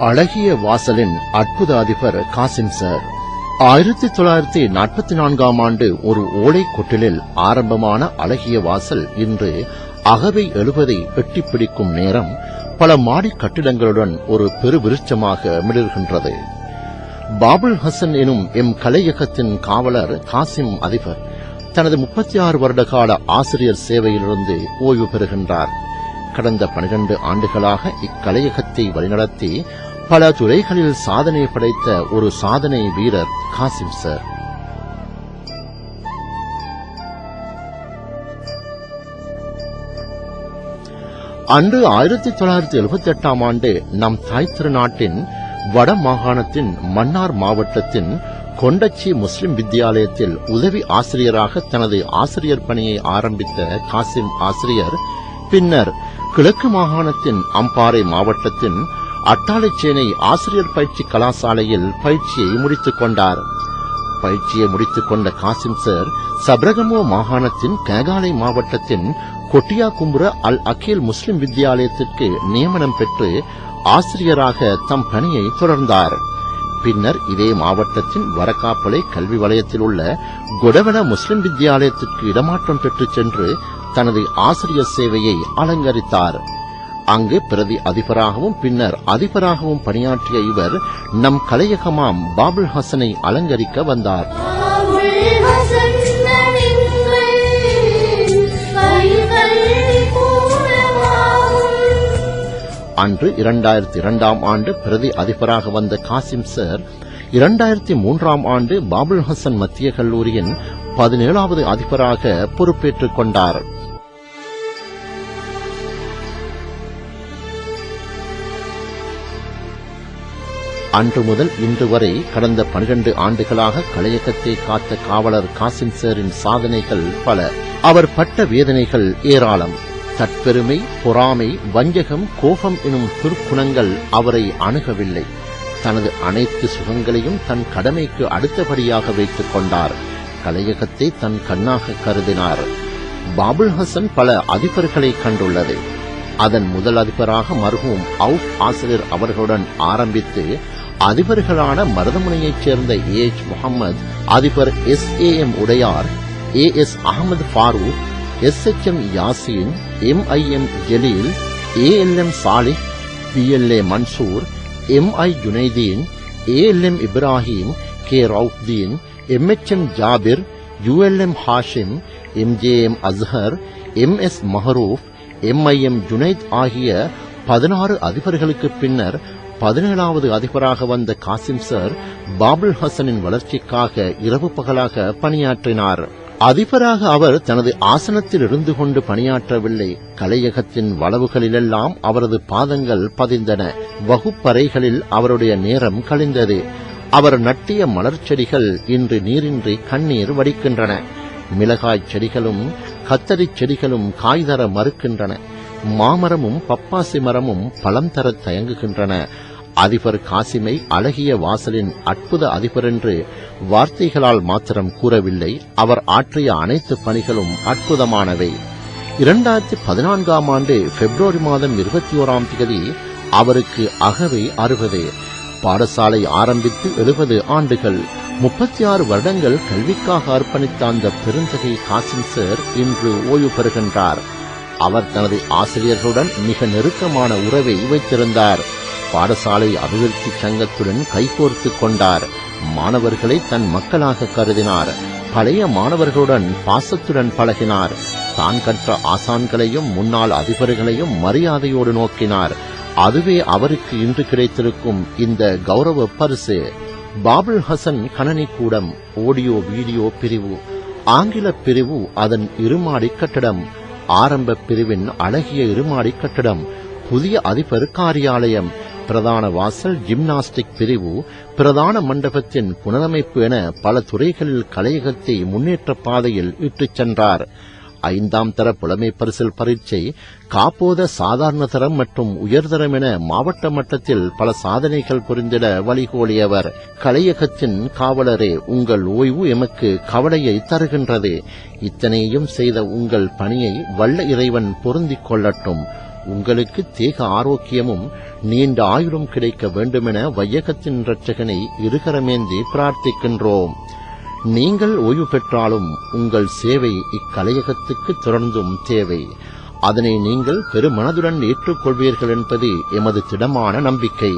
அழகிய வாசலின் அற்புத அதிபர் காசிம் சார். ஆயிரத்தி தொள்ளாயிரத்தி நாற்பத்தி நான்காம் ஆண்டு ஒரு ஓலை கொட்டிலில் ஆரம்பமான அழகிய வாசல் இன்று அகவை எழுவதை எட்டிப்பிடிக்கும் நேரம் பல மாடி கட்டிடங்களுடன் ஒரு பெருவிருட்சமாக மிளர்கின்றது. பாபுல் ஹசன் எனும் எம் கலையகத்தின் காவலர் காசிம் அதிபர் தனது முப்பத்தி ஆறு வருட கால ஆசிரியர் சேவையிலிருந்து ஓய்வு பெறுகின்றார். கடந்த பனிரண்டு ஆண்டுகளாக இக்கலையகத்தை வழிநடத்தி பல துறைகளில் சாதனை படைத்த ஒரு சாதனை வீரர் காசிம் சார். அன்று ஆயிரத்தி தொள்ளாயிரத்தி எழுபத்தி எட்டாம் ஆண்டு நம் தாய் திருநாட்டின் வட மாகாணத்தின் மன்னார் மாவட்டத்தின் கொண்டச்சி முஸ்லிம் வித்தியாலயத்தில் உதவி ஆசிரியராக தனது ஆசிரியர் பணியை ஆரம்பித்த காசிம் ஆசிரியர் பின்னர் கிழக்கு மாகாணத்தின் அம்பாறை மாவட்டத்தின் அட்டாளைச்சேனை ஆசிரியர் பயிற்சி கலாசாலையில் பயிற்சியை முடித்துக் கொண்டார். பயிற்சியை முடித்துக் கொண்ட காசிம் சார் சப்ரகமோ மாகாணத்தின் கேகாலை மாவட்டத்தின் கொட்டியாகும்புர அல் அகீல் முஸ்லிம் வித்தியாலயத்திற்கு நியமனம் பெற்று ஆசிரியராக தம் பணியை தொடர்ந்தார். பின்னர் இதே மாவட்டத்தின் வரக்காப்பளை கல்வி வலயத்தில் உள்ள கொடவன முஸ்லிம் வித்தியாலயத்திற்கு இடமாற்றம் பெற்றுச் சென்று தனது ஆசிரியர் சேவையை அலங்கரித்தார். அங்கு பிரதி அதிபராகவும் பின்னர் அதிபராகவும் பணியாற்றிய இவர் நம் கலையகமாம் பாபுல் ஹசனை அலங்கரிக்க வந்தார். அன்று இரண்டாயிரத்தி இரண்டாம் ஆண்டு பிரதி அதிபராக வந்த காசிம் சார் இரண்டாயிரத்தி மூன்றாம் ஆண்டு பாபுல் ஹசன் மத்திய கல்லூரியின் பதினேழாவது அதிபராக பொறுப்பேற்றுக் கொண்டார். அன்று முதல் இன்று வரை கடந்த பனிரண்டு ஆண்டுகளாக கலையகத்தை காத்த காவலர் காசிம் சேரின் சாதனைகள் பல. அவர் பட்ட வேதனைகள் ஏராளம். தற்பெருமை பொறாமை வஞ்சகம் கோபம் எனும் துர்க்குணங்கள் அவரை அணுகவில்லை. தனது அனைத்து சுகங்களையும் தன் கடமைக்கு அடுத்தபடியாக வைத்துக் கொண்டார். கலையகத்தை தன் கண்ணாக கருதினார். பாபுல் ஹசன் பல அதிபர்களை கண்டுள்ளது. அதன் முதல் அதிபராக மருகும் அவுப் ஆசிரியர் அவர்களுடன் ஆரம்பித்து அதிபர்களான மருதமுனையைச் சேர்ந்த ஏ எச் முகமது அதிபர் S A M Udaiyar A S Ahmed Farook S H M Yasin M I M Jaleel A L M Salih P L A Mansoor M I Junaideen A L M Ibrahim K Rauddeen M H M Jabir ULM Hashim MJM Azhar M S Mahroof MIM Junaid ஆகிய பதினாறு அதிபர்களுக்கு பின்னர் பதினேழாவது அதிபராக வந்த Kasim sir பாபுல் ஹசனின் வளர்ச்சிக்காக இரவு பகலாக பணியாற்றினார். அதிபராக அவர் தனது ஆசனத்தில் இருந்து கொண்டு பணியாற்றவில்லை. கலையகத்தின் வளவுகளிலெல்லாம் அவரது பாதங்கள் பதிந்தன. வகுப்பறைகளில் அவருடைய நேரம் கழிந்தது. அவர் நட்டிய மலர் செடிகள் இன்று நீரின்றி கண்ணீர் வடிக்கின்றன. மிளகாய் செடிகளும் கத்தரிச் செடிகளும் காய் தர மறுக்கின்றன. மாமரமும் பப்பாசி மரமும் பழம் தர தயங்குகின்றன. அதிபர் காசிமை அழகிய வாசலின் அற்புத அதிபர் என்று வார்த்தைகளால் மாத்திரம் கூறவில்லை. அவர் ஆற்றிய அனைத்து பணிகளும் அற்புதமானவை. இரண்டாயிரத்தி பதினான்காம் ஆண்டு பிப்ரவரி மாதம் இருபத்தி ஓராம் தேதி அவருக்கு அகவை அறுபது. பாடசாலை ஆரம்பித்து எழுபது ஆண்டுகள். முப்பத்தி ஆறு வருடங்கள் கல்விக்காக அர்ப்பணித்த அந்த பெருந்தகை காசிம் சார் இன்று ஓய்வு பெறுகின்றார். அவர் தனது ஆசிரியர்களுடன் மிக நெருக்கமான உறவை வைத்திருந்தார். பாடசாலை அபிவிருத்தி சங்கத்துடன் கைகோர்த்துக் கொண்டார். மாணவர்களை தன் மக்களாக கருதினார். பழைய மாணவர்களுடன் பாசத்துடன் பழகினார். தான் கற்ற ஆசான்களையும் முன்னாள் அதிபர்களையும் மரியாதையோடு நோக்கினார். அதுவே அவருக்கு இன்று கிடைத்திருக்கும் இந்த கௌரவ பரிசு. பாபுல் ஹசன் கணனி கூடம் ஆடியோ வீடியோ பிரிவு ஆங்கில பிரிவு அதன் இருமாடி கட்டடம் ஆரம்ப பிரிவின் அழகிய இருமாடி கட்டடம் புதிய அதிபர் காரியாலயம் பிரதான வாசல் ஜிம்னாஸ்டிக் பிரிவு பிரதான மண்டபத்தின் புனரமைப்பு என பல துறைகளில் கலையகத்தை முன்னேற்ற பாதையில் இட்டுச் சென்றார். ஐந்தாம் தர புலமை பரிசில் பரீட்சை காப்போத சாதாரண தரம் மற்றும் உயர்தரம் என மாவட்ட மட்டத்தில் பல சாதனைகள் புரிந்திட வழிகோலியவர். கலையகத்தின் காவலரே உங்கள் ஓய்வு எமக்கு கவலையை தருகின்றது. இத்தனையும் செய்த உங்கள் பணியை வல்ல இறைவன் பொருந்திக் கொள்ளட்டும். உங்களுக்கு தேக ஆரோக்கியமும் நீண்ட ஆயுளும் கிடைக்க வேண்டுமென வையகத்தின் இரட்சகனை இருகரமேந்தி பிரார்த்திக்கின்றோம். நீங்கள் ஓய்வு பெற்றாலும் உங்கள் சேவை இக்கலையகத்துக்கு தொடர்ந்தும் தேவை. அதனை நீங்கள் பெருமனதுடன் ஏற்றுக்கொள்வீர்கள் என்பது எமது திடமான நம்பிக்கை.